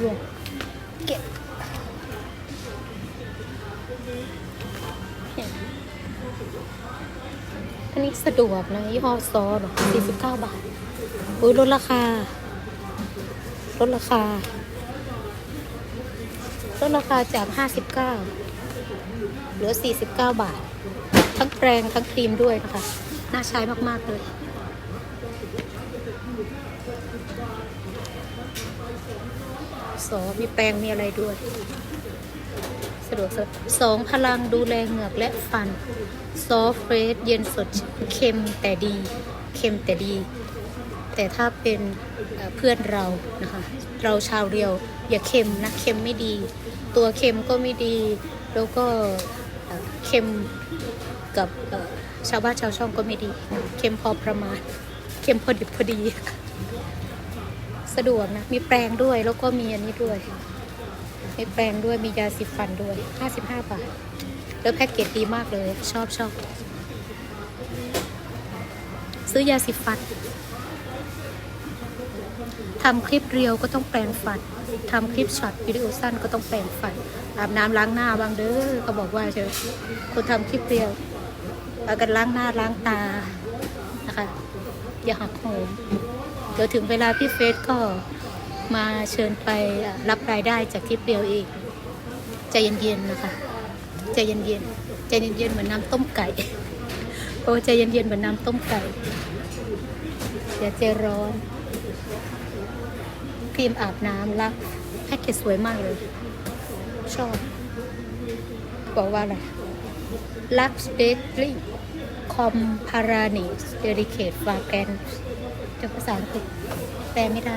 รวมเก็บอันนี้สะดวกนะยี่ห้อซอหรอ49บาท อุ้ยลดราคา ลดราคา ลดราคาจาก59เหลือ49บาท ทั้งแปรงทั้งครีมด้วยนะคะ น่าใช้มาก ๆ เลย สอมีแปรงมีอะไรด้วย สะดวกสบายสองพลังดูแลเหงือกและฟัน ซอฟเฟรชเย็นสดเค็มแต่ดี เค็มแต่ดี แต่ถ้าเป็นเพื่อนเรานะคะ เราชาวเรียว อย่าเค็มนะเค็มไม่ดี ตัวเค็มก็ไม่ดี แล้วก็เค็มกับชาวบ้านชาวช่องก็ไม่ดี เค็มพอประมาณ เค็มพอดิบพอดี สะดวกนะ มีแปรงด้วยแล้วก็มีอันนี้ด้วย มีแปรงด้วยมียาสีฟันด้วย 55 บาท แล้วแพ็กเกจดีมากเลย ชอบชอบซื้อยาสีฟันทำคลิปเรียวก็ต้องแปรงฟันทำคลิปช็อตวิดีโอสั้นก็ต้องแปรงฟันอาบน้ำล้างหน้าบางเด้อเขาบอกว่าเชอคนทำคลิปเรียวเอากันล้างหน้าล้างตานะคะ อย่าหักโหมเดี๋ยวถึงเวลาพี่เฟสก็มาเชิญไปอะรับรายได้จากคลิปเดียวเองใจเย็นๆนะคะใจเย็นๆใจเย็นๆเหมือนน้ำต้มไก่โอ้ใจเย็นๆเหมือนน้ำต้มไก่อย่าใจร้อนครีมอาบน้ำลักแพ็กเกจสวยมากเลย ชอบ บอกว่าอะไรลักสเดกลิง คอมพารานิสเดริเคทวาแกนจะภาษาอังกฤษแปลไม่ได้